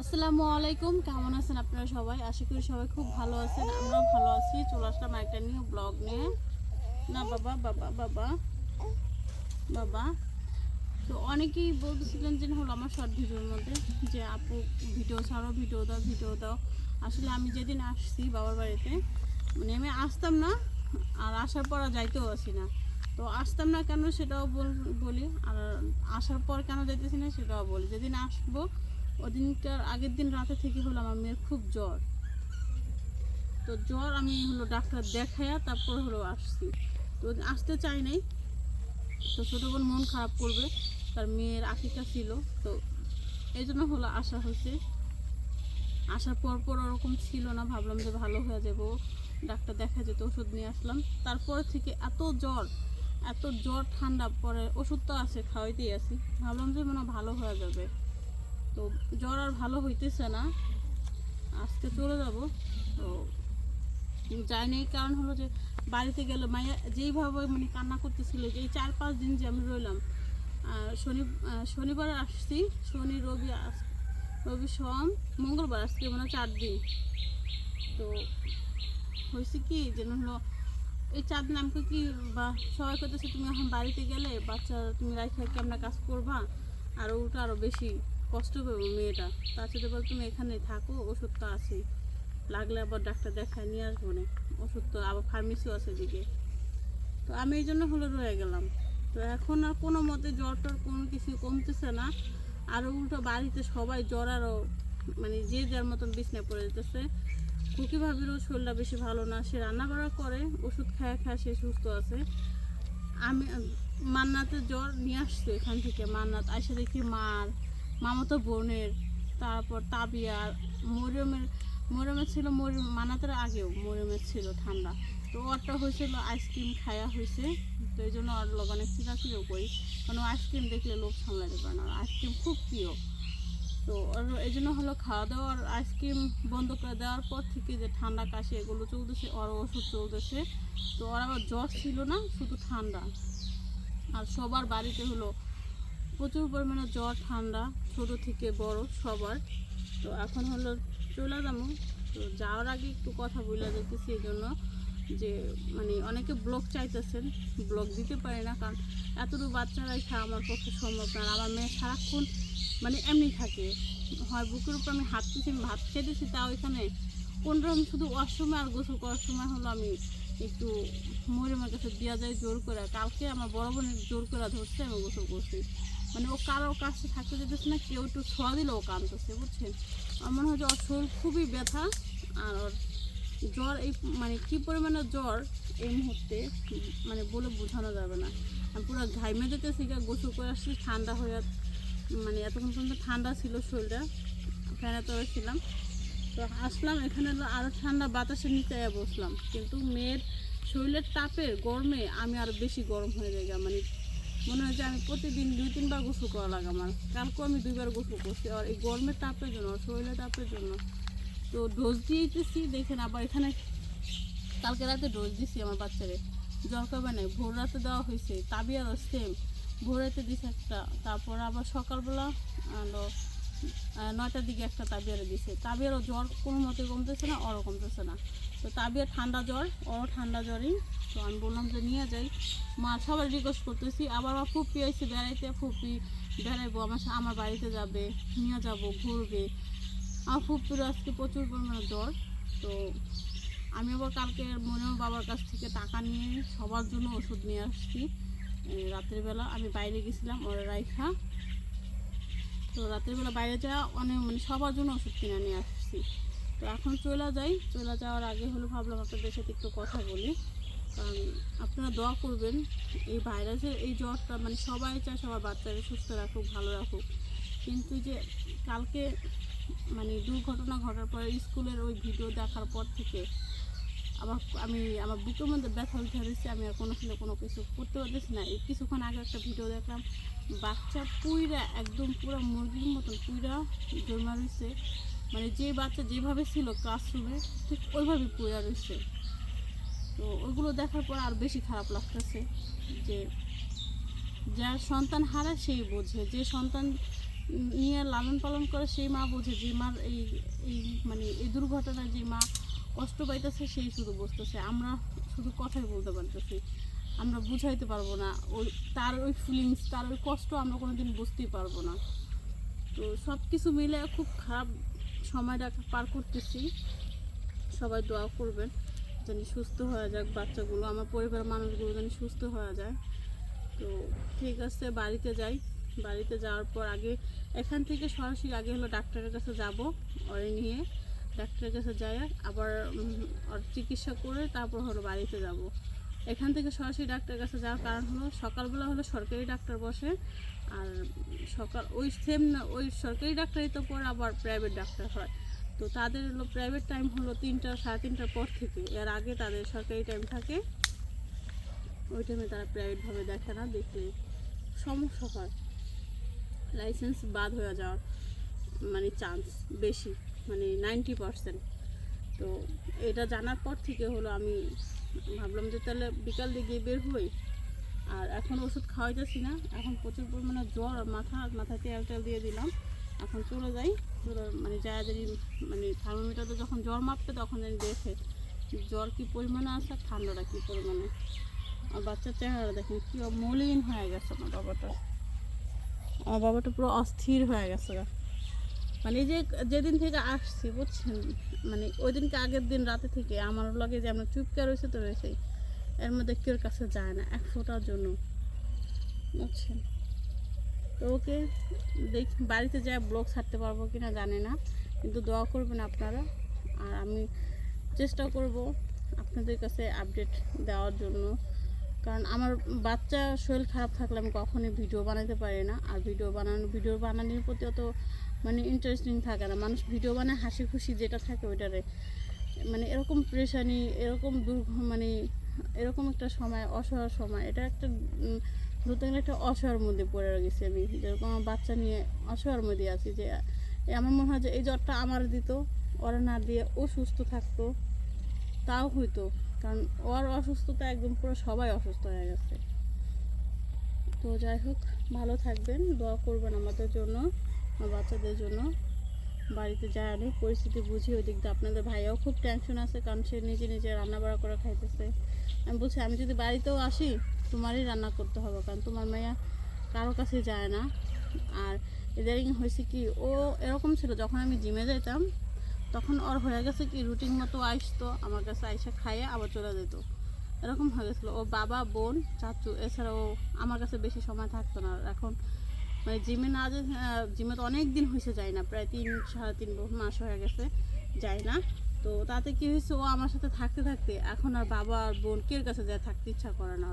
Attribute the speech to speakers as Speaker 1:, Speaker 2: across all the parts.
Speaker 1: আসসালামু আলাইকুম, কেমন আছেন আপনারা সবাই? আশা করি সবাই খুব ভালো আছেন, আমরাও ভালো আছি। চলে আসলাম একটা নিউ ব্লগ নিয়ে। না, বাবা বাবা বাবা বাবা। তো অনেকেই বলতেছিলেন যে, হলো আমার শর্ট ভিডিওর মধ্যে, যে, আপু ভিডিও ছাড়ো ভিডিও দাও ভিডিও দাও। আসলে আমি যেদিন আসছি বাবার বাড়িতে মানে আমি আসতাম না, আর আসার পর যাইতেও আসি না। তো আসতাম না কেন সেটাও বল- আর আসার পর কেন যাইতেছি না সেটাও বলি। যেদিন আসব, ওদিনকার আগের দিন রাতে থেকে হলো আমার মেয়ের খুব জ্বর। তো জ্বর আমি হলো ডাক্তার দেখাইয়া তারপর হলো আসছি। তো আসতে চাই নাই। তো ছোটো বোন মন খারাপ করবে। তার মেয়ের আকিকা ছিল। তো এই জন্য হলো আসা হয়েছে। আসার পর পর ওরকম ছিল না। ভাবলাম যে ভালো হয়ে যাব। ডাক্তার দেখা যেত ওষুধ নিয়ে আসলাম। তারপর থেকে এত জ্বর এত জ্বর ঠান্ডা পরে ওষুধ তো আছে, খাওয়াইতেই আছি। ভাবলাম যে মনে ভালো হয়ে যাবে। তো জ্বর আর ভালো হইতেছে না। আজকে চলে যাব। তো যাইনি কারণ হলো যে বাড়িতে গেলে মাইয়া, যেইভাবে মানে কান্না করতেছিল যে এই চার পাঁচ দিন যে আমি রইলাম শনি শনিবার আসছি, শনি, রবি আস- রবি, সোম, মঙ্গলবার, আজকে মানে চার দিন। তো হয়েছে কি, যেন হলো এই চাঁদ দিন আমাকে কি বা সবাই করতেছে তুমি এখন বাড়িতে গেলে বাচ্চা তুমি রাখে কেমন কাজ করবা? আর ওটা আরও বেশি কষ্ট পাবো মেয়েটা। তার সাথে বল তুমি এখানে থাকো, ওষুধ তো আছেই। লাগলে আবার ডাক্তার দেখায় নিয়ে আসব না। ওষুধ তো আবার ফার্মেসিও আছে দিকে তো আমি এই জন্য হলো রয়ে গেলাম। তো এখন আর কোনো মতে জ্বর টর কোনো কিছু কমতেছে না। আর উল্টো বাড়িতে সবাই জ্বর আরও মানে যে যার মতন বিছনায় পড়ে যেতেছে। খুকি ভাবিরও শরীরটা বেশি ভালো না। সে রান্না বাড়া করে, ওষুধ খায় খায় সে সুস্থ আছে। আমি, মান্নাতে জ্বর নিয়ে আসছে এখান থেকে, মান্নাত আইসা দেখি মার মামাতো বোনের, তারপর তাবিয়ার মরিয়মের মরিয়মের ছিল মরি মানাতের আগেও মরিয়মের ছিল ঠান্ডা। তো ওরটা হয়েছিল আইসক্রিম খায়া হয়েছে, তো এই জন্য ওর অনেক চিরাচিরও করি। কারণ আইসক্রিম দেখলে লোক সামলাতে পারে না আইসক্রিম খুব প্রিয়। তো এই জন্য হলো খাওয়া দাওয়ার আইসক্রিম বন্ধ করে দেওয়ার পর থেকে যে ঠান্ডা কাশি এগুলো চলতেছে ওর ওষুধ চলতেছে। তো ওর আবার জ্বর ছিল না, শুধু ঠান্ডা। আর সবার বাড়িতে হলো প্রচুর পরিমাণে জ্বর, ঠান্ডা, ছোট থেকে বড় সবার। তো এখন হলো চলে যাব। তো যাওয়ার আগে একটু কথা বলে যেতেছি এই জন্য যে মানে অনেকে ব্লগ চাইতেছেন, ব্লগ দিতে পারে না, কারণ এতটুকু বাচ্চারাই খাওয়া আমার পক্ষে সম্ভব না। আমার মেয়ে সারাক্ষণ মানে এমনি থাকে। হয় বুকের উপর আমি হাত দিচ্ছি ভাত খেতেছি তাও এখানে কোনটা আমি শুধু অসময় আর গোসল করার সময় হলো আমি একটু মরিমের কাছে দেওয়া যায় জোর করে। কালকে আমার বড় বোনের জোর করে ধরছে, আমি গোসল করছি। মানে ও কারোর কাছে থাকতে যেতেছে না, কেউ একটু ছোঁয়া দিলে ও কাঁদতেছে, বুঝছেন? আমার মনে হয় যে ওর শরীর খুবই ব্যথা আর ওর জ্বর এই মানে কী পরিমাণে জ্বর এই মুহূর্তে মানে বলে বোঝানো যাবে না। আমি পুরো ঘাইমে যেতেছি গোসল করে আসছি, ঠান্ডা হয়ে মানে এতক্ষণ পর্যন্ত ঠান্ডা ছিল শরীরটা, ফ্যানে তলে ছিলাম। তো আসলাম, এখানে আরও ঠান্ডা বাতাসের নিচে বসলাম। কিন্তু মেয়ের শরীরের তাপে গরমে আমি আরও বেশি গরম হয়ে যাই মানে মনে হয় যে আমি প্রতিদিন দুই, তিনবার গোসল করা লাগে আমার। কালকেও আমি দুইবার গোসল করছি। আর এই গরমের তাপের জন্য শরীরের তাপের জন্য। তো ডোজ দিয়েছি, দেখেন আবার এখানে কালকে রাতে ডোজ দিছি আমার বাচ্চারে। জ্বর কবে নাই, ভোর রাতে দেওয়া হয়েছে, তাবিয়ারও সেম ভোর দিছে একটা, তারপর আবার সকালবেলা হলো নয়টার দিকে একটা তাবিয়ারে দিছে। তাবিয়ারও জ্বর কোনো মতে কমতেছে না, ওরও কমতেছে না। তো তাবিয়ার ঠান্ডা জ্বর, ওরও ঠান্ডা জ্বরই। তো আমি বললাম যে নিয়ে যাই। মা সবাই রিকোয়েস্ট করতেছি, আবার আমার ফুপি আইসি বেড়াইতে, ফুপি বেড়াইবো, আমার আমার বাড়িতে যাবে, নিয়ে যাব, ঘুরবে। আমার ফুপির আজকে প্রচুর পরিমাণে জ্বর, তো আমি আবার কালকে মনের বাবার কাছ থেকে টাকা নিয়ে সবার জন্য ওষুধ নিয়ে আসছি। এই রাতের বেলা আমি বাইরে গেছিলাম ওরা রাইখা। তো রাতের বেলা বাইরে যাওয়া অনেক মানে সবার জন্য ওষুধ কিনে নিয়ে আসছি। তো এখন চলে যাই। চলে যাওয়ার আগে হলো ভাবলাম আপনাদের সাথে একটু কথা বলি। কারণ আপনারা দোয়া করবেন, এই ভাইরাসের এই জ্বরটা মানে সবাই চায় সবার বাচ্চারা সুস্থ রাখুক, ভালো রাখুক। কিন্তু যে কালকে মানে দুর্ঘটনা ঘটার পরে স্কুলের ওই ভিডিও দেখার পর থেকে আবার আমি, আমার বুকের মধ্যে ব্যথা উঠে দিচ্ছে আমি আর কোনো কোনো কিছু করতে পারতেছি না। এই কিছুক্ষণ আগে একটা ভিডিও দেখলাম, বাচ্চা পুইরা একদম পুরো মুরগির মতন পুইরা জন্মা রয়েছে। মানে যে বাচ্চা যেভাবে ছিল ক্লাসরুমে ঠিক ওইভাবে পুইরা রয়েছে। তো ওইগুলো দেখার পর আর বেশি খারাপ লাগতেছে যে, যার সন্তান হারায় সেই বোঝে, যে সন্তান নিয়ে লালন পালন করে সেই মা বোঝে, যে মার এই এই মানে এই দুর্ঘটনায় যে মা কষ্ট পাইতেছে, সেই শুধু বুঝতেছে। আমরা শুধু কথাই বলতে পারতেছি। আমরা বুঝাইতে পারব না। ওই তার ওই ফিলিংস তার ওই কষ্ট আমরা কোনো দিন বুঝতেই পারব না। তো সব কিছু মিলে খুব খারাপ সময়টা পার করতেছি। সবাই দোয়া করবেন যেন সুস্থ হয়ে যাক, বাচ্চাগুলো, আমার পরিবারের মানুষগুলো যেন সুস্থ হয়ে যায়। তো ঠিক আছে, বাড়িতে যাই। বাড়িতে যাওয়ার পর আগে এখান থেকে সরাসরি আগে হলো ডাক্তারের কাছে যাব, ওরে নিয়ে। ডাক্তারের কাছে যাই, আবার চিকিৎসা করে তারপর হলো বাড়িতে যাব। এখান থেকে সরাসরি ডাক্তারের কাছে যাওয়ার কারণ হলো সকালবেলা হলো সরকারি ডাক্তার বসে, আর সকাল, ওই সেম না, ওই সরকারি ডাক্তারই তো পর আবার প্রাইভেট ডাক্তার হয়। তো তাদের হলো প্রাইভেট টাইম হলো তিনটা, সাড়ে তিনটার পর থেকে। এর আগে তাদের সরকারি টাইম থাকে, ওই টাইমে তারা প্রাইভেটভাবে দেখে না দেখলে সমস্যা হয়। লাইসেন্স বাদ হয়ে যাওয়ার মানে চান্স বেশি। মানে নাইনটি পারসেন্ট। তো এটা জানার পর থেকে হলো আমি ভাবলাম যে তাহলে বিকাল দিকে বের হই। আর এখন ওষুধ খাওয়াইতেছি না, এখন প্রচুর পরিমাণে জ্বর আর মাথা, মাথায় তেল টেল দিয়ে দিলাম। এখন চলে যাই মানে যা যদি মানে থার্মোমিটারে যখন জ্বর মাপবে তখন জানি দেখে জ্বর কী পরিমাণে আছে ঠান্ডাটা কী পরিমাণে। আর বাচ্চার চেহারা দেখেন কী মলিন হয়ে গেছে আমার বাবাটা আমার বাবাটা পুরো অস্থির হয়ে গেছে। মানে যে যেদিন থেকে আসছি, বুঝছেন? মানে ওই দিনকে আগের দিন রাতে থেকে আমার লগে যে আমরা চুপকে রয়েছে তো রয়েছে এর মধ্যে কেউর কাছে যায় না, এক ফোটার জন্য, বুঝছেন? তো ওকে দেখ, বাড়িতে যা ব্লগ ছাড়তে পারব কি না জানি না, কিন্তু দোয়া করবেন আপনারা। আর আমি চেষ্টা করব আপনাদের কাছে আপডেট দেওয়ার জন্য। কারণ আমার বাচ্চা শরীর খারাপ থাকলে আমি কখনোই ভিডিও বানাতে পারি না। আর ভিডিও বানানো, ভিডিও বানানোর প্রতি অত মানে ইন্টারেস্টিং থাকে না। মানুষ ভিডিও বানায় হাসি খুশি যেটা থাকে ওইটারে। মানে এরকম প্রেশানি এরকম দুর্ঘ মানে এরকম একটা সময়, অসহায় সময়। এটা একটা ধরতে একটা অসহায়ের মধ্যে পড়ে গেছি আমি। যেরকম আমার বাচ্চা নিয়ে অসহায়ের মধ্যে আছি যে আমার মনে হয় যে এই জ্বরটা আমার দিত, ওরা না দিয়ে ও সুস্থ থাকতো, তাও হইতো। কারণ ওর অসুস্থতা একদম পুরো সবাই অসুস্থ হয়ে গেছে। তো যাই হোক, ভালো থাকবেন, দোয়া করবেন আমাদের জন্য। বাচ্চাদের জন্য বাড়িতে যায়, অনেক পরিস্থিতি বুঝি ওই দিক দিয়ে। আপনাদের ভাইয়াও খুব টেনশন আছে কারণ সে নিজে নিজে রান্না বাড়া করে খাইতেছে। আমি বলছি, আমি যদি বাড়িতেও আসি, তোমারই রান্না করতে হবে, কারণ তোমার মেয়া কারও কাছে যায় না। আর ইদারিং হয়েছে কি, ও এরকম ছিল, যখন আমি জিমে যেতাম তখন ওর হয়ে গেছে কি রুটিন মতো আসতো আমার কাছে আইসা খাইয়ে আবার চলে যেত। এরকম হয়ে গেছিল। ও বাবা, বোন, চাচু, এছাড়াও আমার কাছে বেশি সময় থাকতো না। এখন মানে জিমে না যে জিমে তো অনেক দিন হয়েছে যায় না, প্রায় তিন, সাড়ে তিন মাস হয়ে গেছে যায় না। তো তাতে কি হয়েছে ও আমার সাথে থাকতে থাকতে এখন আর বাবা আর বোন কের কাছে যায় থাকতে ইচ্ছা করে না।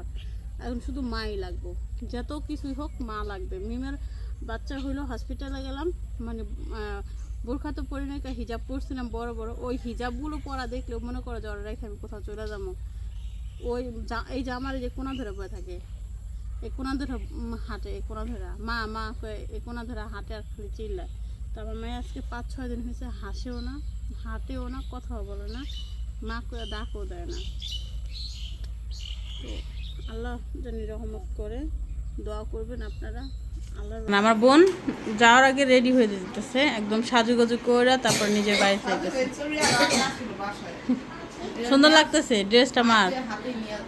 Speaker 1: এখন শুধু মাই লাগবো। যত কিছুই হোক মা লাগবে। মিমের বাচ্চা হইল হসপিটালে গেলাম মানে বোরখা তো পরি নাই হিজাব পরছিলাম বড় বড়। ওই হিজাবগুলো পরা দেখলেও মনে করে জ্বর রেখে আমি কোথাও চলে যাব। ওই এই জামার যে কোনা ধরে পড়ে থাকে এই কোনা ধরে হাঁটে এই কোনা ধরা। মা মা কয়ে এই কোনা ধরা হাঁটে আর খালি চিল্লায়। তো আমার মেয়ে আজকে পাঁচ ছয় দিন হয়েছে হাসেও না হাঁটেও না কথাও বলে না মা করে ডাকও দেয় না। তো আল্লাহ জানি রহমত করে দোয়া করবেন আপনারা। আল্লাহ আমার বোন যাওয়ার আগে রেডি হয়ে যেতেছে একদম সাজুগুজু করে তারপর নিজের বাড়িতে সুন্দর লাগতেছে, ড্রেসটা মার।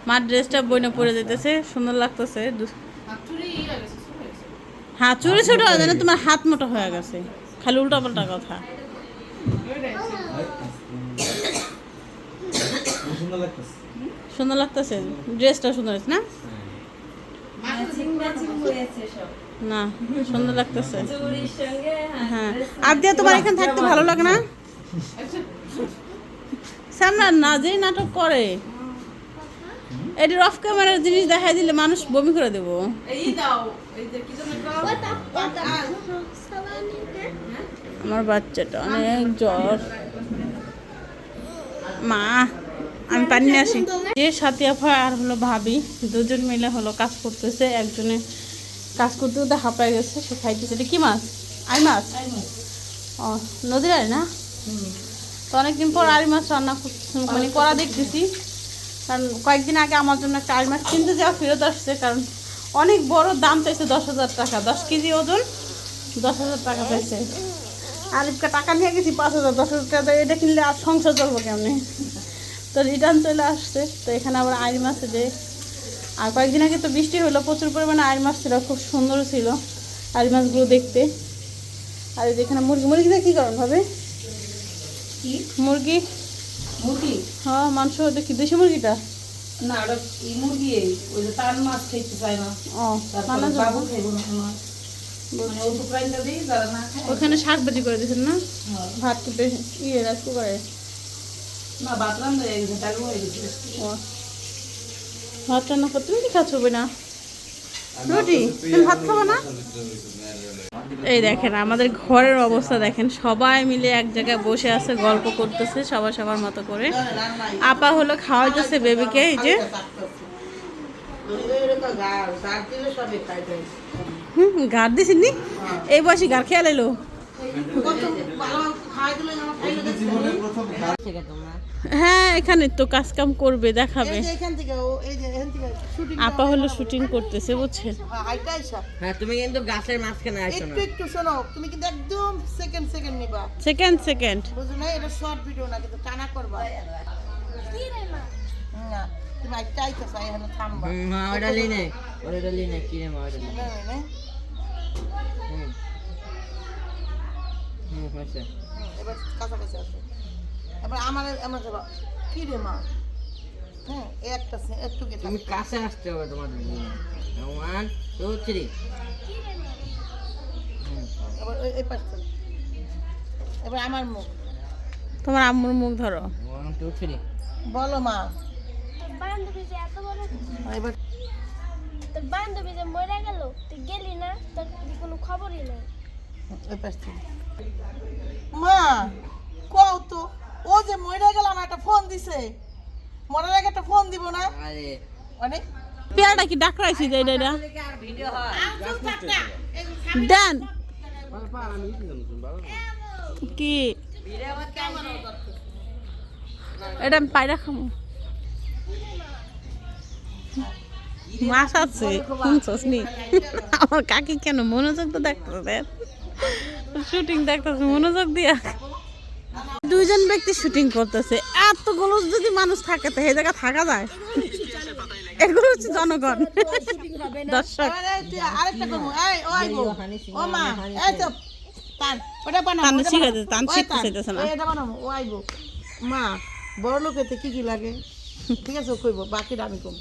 Speaker 1: মার ড্রেসটা বইনে পরে যেতেছে সুন্দর লাগতেছে হ্যাঁ চুরি ছোট হয় না তোমার হাত মোটা হয়ে গেছে। খালি উল্টা পাল্টা কথা।
Speaker 2: সুন্দর লাগতেছে,
Speaker 1: ড্রেসটা সুন্দর হয়েছে না? না, সুন্দর লাগতেছে। হ্যাঁ আর দিয়ে তোমার এখানে থাকতে ভালো লাগে না? সামনা না যে নাটক করে এটি অফ ক্যামেরার জিনিস দেখাই দিলে মানুষ বমি করে দেবো। আমার বাচ্চাটা অনেক জ্বর। মা আমি পানি আসি। যে সাথী আপা আর হলো ভাবি দুজন মিলে হলো কাজ করতেছে একজনে কাজ করতে করতে হাঁপায় গেছে সে খাইতেছে। এটা কি মাছ? আই মাছ? ও নদীর আয় না? তো অনেকদিন পর আড়ি মাছ রান্না মানে করা দেখতেছি। কারণ কয়েকদিন আগে আমার জন্য একটা আড়ি মাছ কিনতে যাওয়া ফেরত আসছে, কারণ অনেক বড় দাম চাইছে দশ হাজার টাকা। দশ কেজি ওজন দশ হাজার টাকা চাইছে। আরিফকে টাকা নিয়ে গেছি পাঁচ হাজার, দশ হাজার টাকা এটা কিনলে আর সংসার চলবো কেমনি? তো রিটার্ন চলে আসছে। তো এখানে আবার আইর মাছ যে আর কয়েকদিন আগে তো বৃষ্টি হলো, প্রচুর পরিমাণে আইর মাছ ছিল, খুব সুন্দর ছিল আইর মাছগুলো দেখতে। আর এই যে এখানে মুরগি মুরগিটা কী করেন ভাবে?
Speaker 2: কি?
Speaker 1: মুরগি?
Speaker 2: মুরগি?
Speaker 1: হ্যাঁ মাংস দেখি দেশি মুরগিটা?
Speaker 2: না ওটা এই মুরগি ওই যে তার মাছ খাইতে চায় না।
Speaker 1: ও
Speaker 2: বাবু খাইব না কোনো মানে না
Speaker 1: ওখানে শাক ভাজি করে দিয়েছেন না?
Speaker 2: হ্যাঁ।
Speaker 1: ভাত কুটে ইয়ে
Speaker 2: না ভাত রান্না হয়ে গেছে
Speaker 1: ও। ভাত রান্না করতে তুমি কি খাচ্ছ না? রুটি? তুমি ভাত খাব না? এই দেখেন আমাদের ঘরের অবস্থা দেখেন। সবাই মিলে এক জায়গায় বসে আছে গল্প করতেছে সবার সবার মতো করে। আপা হলো খাওয়াইতেছে বেবিকে এই যে। হুম গাড় দিছিস নি এই বয়সে গাড় খেয়াল এলো? হ্যাঁ এখানে তো কাজ কাম করবে দেখাবে। আপা হলো শুটিং করতেছে বুঝছেন
Speaker 3: হ্যাঁ তুমি কিন্তু গাছের মাঝখানে আসছো না।
Speaker 4: একটু একটু শোনো তুমি কিন্তু একদম সেকেন্ড সেকেন্ড নিবা।
Speaker 1: সেকেন্ড সেকেন্ড
Speaker 4: বুঝো না এটা শর্ট ভিডিও না কিন্তু টানা করবা। না তুমি একটা আইতেছ এখানে থামবা।
Speaker 3: হুম, মা ওটা লি নাই ওটা লি নাই কি রে মা ওটা লি
Speaker 4: না, না, না।
Speaker 3: হুম। হুম হয়েছে।
Speaker 4: এবার এবার আমার আমার যাবা কি রে মা? হ্যাঁ একটা একটু কি
Speaker 3: তুমি কাছে আসতে হবে তোমার ওয়ান টু থ্রি
Speaker 4: এবার ওই- এই পাশটা এবার আমার মুখ।
Speaker 1: তোমার আম্মুর মুখ ধরো।
Speaker 3: ওয়ান টু থ্রি
Speaker 4: বলো মা।
Speaker 5: বান্ধবী যে এত বড়
Speaker 4: এবার
Speaker 5: তোর বান্ধবী যে মরে গেল তুই গেলি না? তোর কোনো খবরই নেই।
Speaker 4: ওই মা কও তো। ও যে মরে গেল আমার একটা ফোন দিছে। মরার আগে একটা ফোন দিব না?
Speaker 3: আরে।
Speaker 4: অনেক
Speaker 1: পেয়ারটা কি ডাকরাইছি যে এটা? এটা ডান কি? এটা আমি পায়রা খামো। মাছ আছে শুনছস নি আমার কাকি কেন মনোযোগ তো দেখতেছে? শুটিং দেখতেছে মনোযোগ দিয়া। দুইজন ব্যক্তি শুটিং করতেছে। এত এতগুলো যদি মানুষ থাকে, তো এই জায়গা থাকা যায়। এগুলো হচ্ছে জনগণ। দর্শক।
Speaker 4: তান
Speaker 1: শিখতে
Speaker 4: মা বড় লোকেতে কি কি লাগে ঠিক আছে কইব বাকিটা আমি কম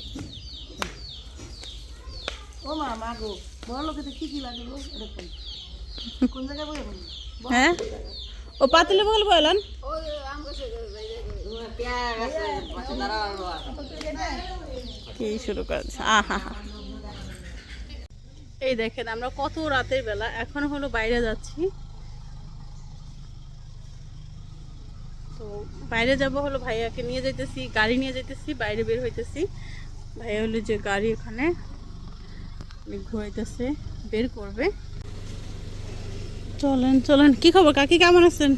Speaker 4: ও মা মা গো বড় লোকেতে কি কি লাগে গো এটা কই কোন জায়গায়
Speaker 1: হ্যাঁ? ও পাতিলে বল বলেন কি শুরু করেছে? আহা এই দেখেন, আমরা কত রাতের বেলা, এখন হলো বাইরে যাচ্ছি। তো বাইরে যাব হলো ভাইয়াকে নিয়ে যাইতেছি, গাড়ি নিয়ে যাইতেছি, বাইরে বের হইতেছি। ভাইয়া হলো যে গাড়ি ওখানে ঘুরাইতেছে বের করবে। চলেন চলেন। কি খবর কাকি কেমন আছেন?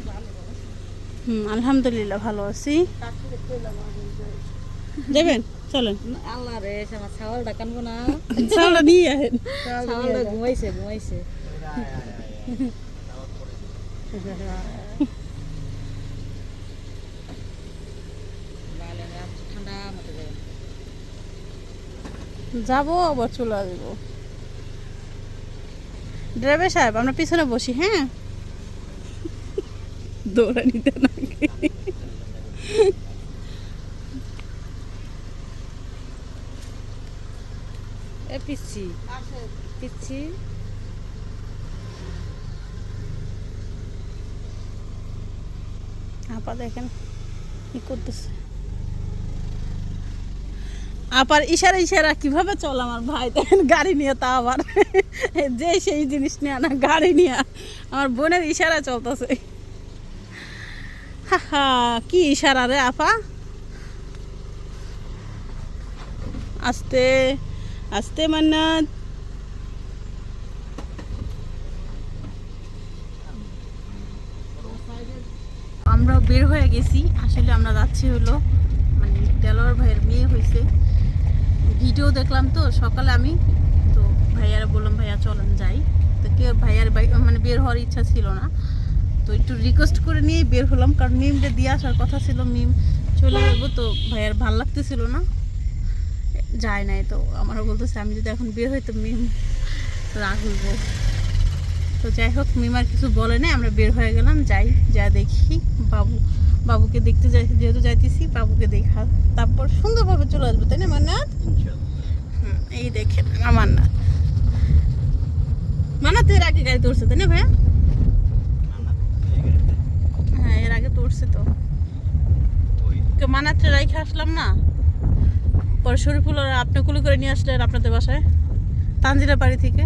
Speaker 1: হুম আলহামদুলিল্লাহ ভালো আছি। দেবেন চলেন।
Speaker 3: আল্লাহ রে সে আমার ছাগলটা কানবো না।
Speaker 1: চালটা নিয়ে আসেন
Speaker 3: ছাগলটা ঘুমাইছে ঘুমাইছে। ঠান্ডা যাব
Speaker 1: আবার চলে আসব। ড্রাইভার সাহেব আমরা পিছনে বসি হ্যাঁ? দৌড়ানিতে নাকি
Speaker 3: এ পিচ্ছি। পিচ্ছি।
Speaker 1: আপা দেখেন কি করতেছে? আপার ইশারা ইশারা, কীভাবে চল আমার ভাই? দেখেন, গাড়ি নিয়ে তা আবার। যে সেই জিনিস নিয়ে না, গাড়ি নিয়ে। আমার বোনের ইশারা চলতেছে। কি ইশারা রে আপা? আস্তে আস্তে মান্নাত। আমরা বের হয়ে গেছি। আসলে আমরা যাচ্ছি হলো মানে দেলোয়ার ভাইয়ের মেয়ে হয়েছে ভিডিও দেখলাম তো সকালে আমি তো ভাইয়ারা বললাম ভাইয়া চলেন যাই। তো কেউ ভাইয়ার মানে বের হওয়ার ইচ্ছা ছিল না। তো একটু রিকোয়েস্ট করে নিয়েই বের হলাম কারণ মিমটা দিয়ে আসার কথা ছিল মিম চলে যাব তো ভাইয়ার ভালো লাগতেছিল না। যায় নাই তো আমারও বলতেছে আমি যদি এখন বের হই তো মিম রাগ হইব তো যাই হোক মিম আর কিছু বলে নাই আমরা বের হয়ে গেলাম যাই যা দেখি। বাবু বাবুকে দেখতে যাই যেহেতু যাইতেছি বাবুকে দেখা তারপর সুন্দরভাবে চলে আসব তাই না হুম, এই দেখেন আমার না মান্নাত এর আগে গাড়ি তুলছে তাই না ভাইয়া? হ্যাঁ এর আগে তুলছে তো। তো মানাত্রে রাইখে আসলাম না? পরে শরীফুল আপনি কুলি করে নিয়ে আসলেন আপনাদের বাসায় তানজিরা বাড়ি থেকে।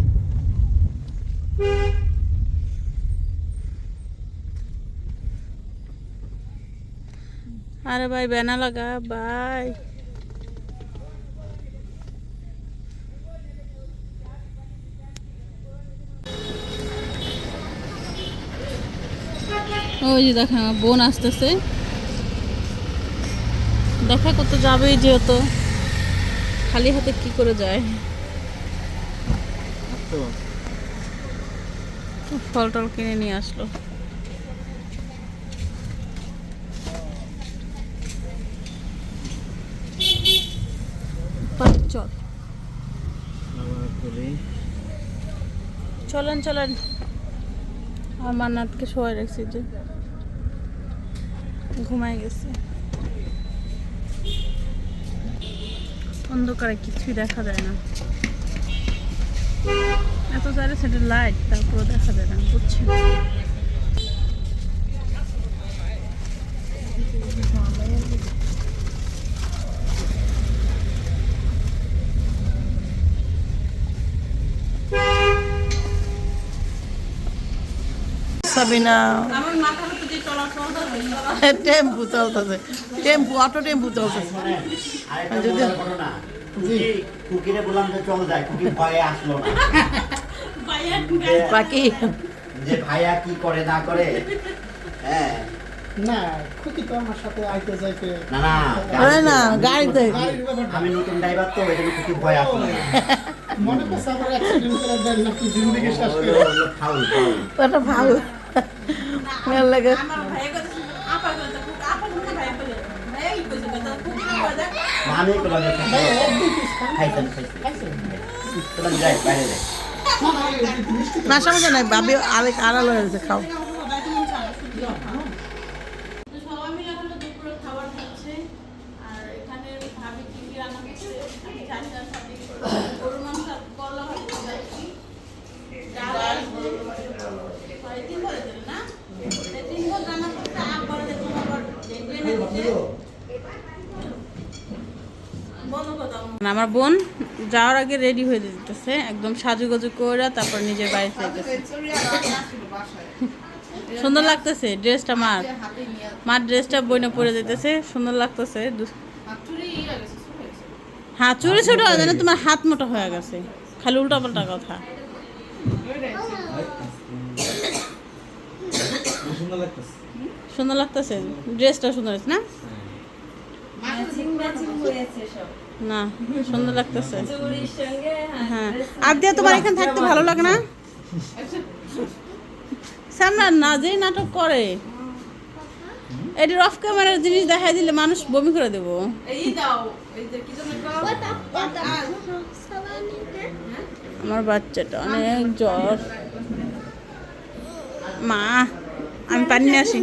Speaker 1: আরে ভাই বেনা লাগা বাই। ওই যে দেখেন, আমার বোন আসতেছে। দেখা করতে যাবেই যেহেতু। খালি হাতে কি করে যায়? ফল টল কিনে নিয়ে আসলো। চল। চলেন চলেন। আমার মান্নাতকে শোয়াই রাখছি, যে। ঘুমাই গেছে। অন্ধকারে কিছুই দেখা যায় না। এত চারে সেটা লাইট তারপরে দেখা যায় না বুঝছি
Speaker 4: সাবিনা। টেম্পু চলতেছে। টেম্পু অটো টেম্পু চলতেছে। যদি
Speaker 6: কুকিরে বললাম যে চল যায় কুকি ভয়ে আসলো না। যে ভাইয়া কি করে না করে? হ্যাঁ।
Speaker 7: না খুকি তো আমার সাথে আইতে যাইতে
Speaker 6: না না
Speaker 4: না গাড়িতে
Speaker 6: আমি নতুন ড্রাইভার তো জন্য ভয় আসলো না।
Speaker 7: মনে করছে আমার অ্যাক্সিডেন্ট করে দেন নাকি জিন্দগি শেষ করে
Speaker 6: ফাউল ফাউল।
Speaker 4: ওটা ভালো মেল লাগে
Speaker 6: না,
Speaker 4: সমস্যা নাই ভাবি আরেক আড়াল হয়ে গেছে খাও।
Speaker 1: তো সবাই মিলে এখন তো দুপুরে খাবার আর এখানে ভাবি কি কি রান্না করছে আমি জানি না সঠিক গরুর মাংস আর করলা ভাজি যাচ্ছি ডাল আসবে কয় তিন করে দিলে না এই তিন ঘর রান্না করতে আগ করে দেখুন আবার দেখবে না দিতে আমার বোন যাওয়ার আগে রেডি হয়ে যেতেছে একদম সাজুগুজু করে তারপর নিজের বাড়িতে যেতেছে সুন্দর লাগতেছে ড্রেসটা মার। মার ড্রেসটা বইনে পরে যেতেছে, সুন্দর লাগতেছে। হ্যাঁ চুরি ছোট হয়ে যায় তোমার হাত মোটা হয়ে গেছে। খালি উল্টা পাল্টা কথা। সুন্দর লাগতেছে। ড্রেসটা সুন্দর হয়েছে, না? না সুন্দর লাগতেছে। হ্যাঁ। আর দিয়ে তোমার এখানে থাকতে ভালো লাগে না? সামনে না যেই নাটক করে। এটি অফ ক্যামেরার জিনিস দেখাই দিলে মানুষ বমি করে দেবো। আমার বাচ্চাটা অনেক জ্বর। মা আমি পানি আসি।